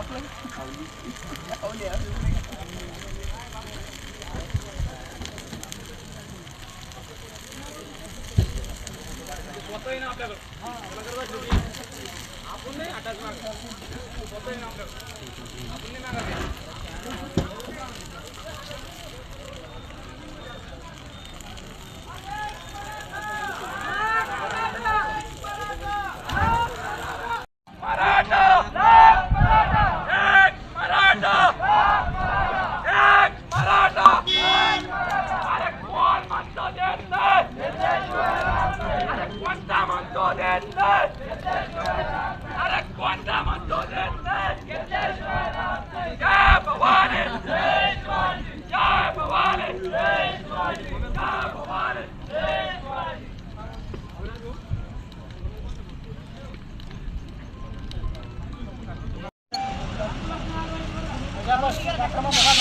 Kaffee. Oh yeah. स्वतः ना आपल्याकडं आपण नाही हटायचं आपण नाही मागायचं Come on, come.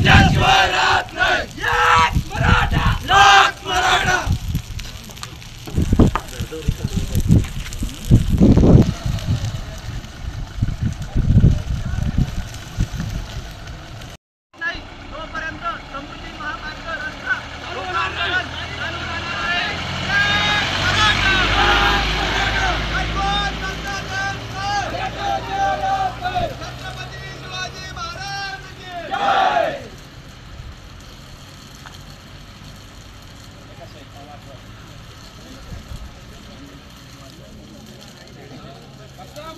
मराठा घेतल्याशिवाय राहत नाही एक मराठा लाख मराठा एक मराठा अरे आरक्षण आमच्या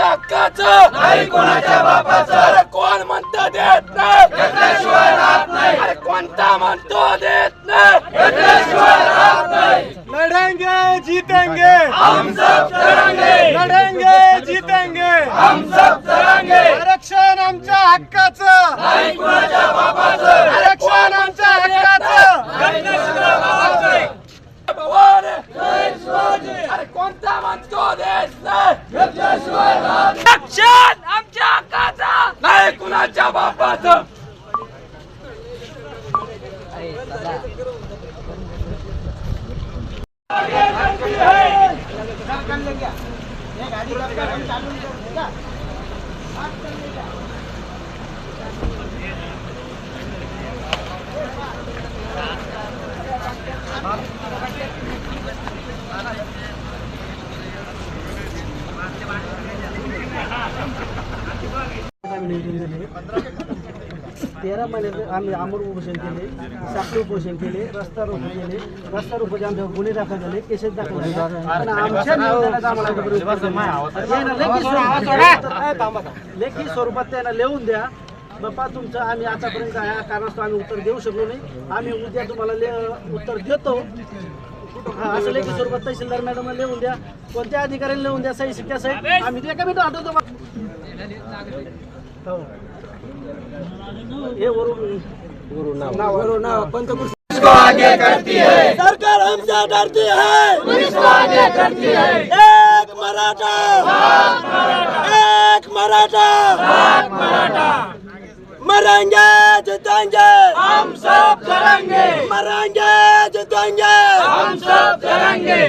हक्काचं. नाही कोणाच्या बापाचं? अरे कोण म्हणतं देत नाही? घेतल्याशिवाय राहत नाही. अरे कोणता म्हणतो देत नाही? घेतल्याशिवाय राहत नाही लढेंगे जीतेंगे हम सब करेंगे लढेंगे जीतेंगे हम सब करेंगे आरक्षण आमच्या हक्काचं. आरक्षण आमच्या हक्काचं. अरे कोणता म्हणतो नाही. आरक्षण आमच्या हक्काचं. नाही कुणाच्या बापाचं? तेरा महिने आम्ही आमर उपोषण केले साखर उपोषण केले रस्ता रोको केले रस्ता रोकोचे आमच्यावर गुन्हे दाखल झाले केसेस दाखल झाले. पण आमच्या आम्हाला लेखी स्वरूपात त्यांना लिहून द्या. बाप्पा तुमचं आम्ही आतापर्यंत या कारणास्तव आम्ही उत्तर देऊ शकलो नाही. आम्ही उद्या तुम्हाला ले- उत्तर देतो. हा, असं लेखी स्वरूपात तहसीलदार मॅडमला लिहून द्या. कोणत्या अधिकाऱ्यांना लिहून द्या सही शिक्क्या सही? आम्ही ते एका मिनिट आठवतो. हो. हे वरून नाव. नाव. सरकार हमसे डरती है पुलिस को आगे करती है एक मराठा. एक मराठा. मरेंगे जितेंगे। हम सब करेंगे मरेंगे जितेंगे। हम सब करेंगे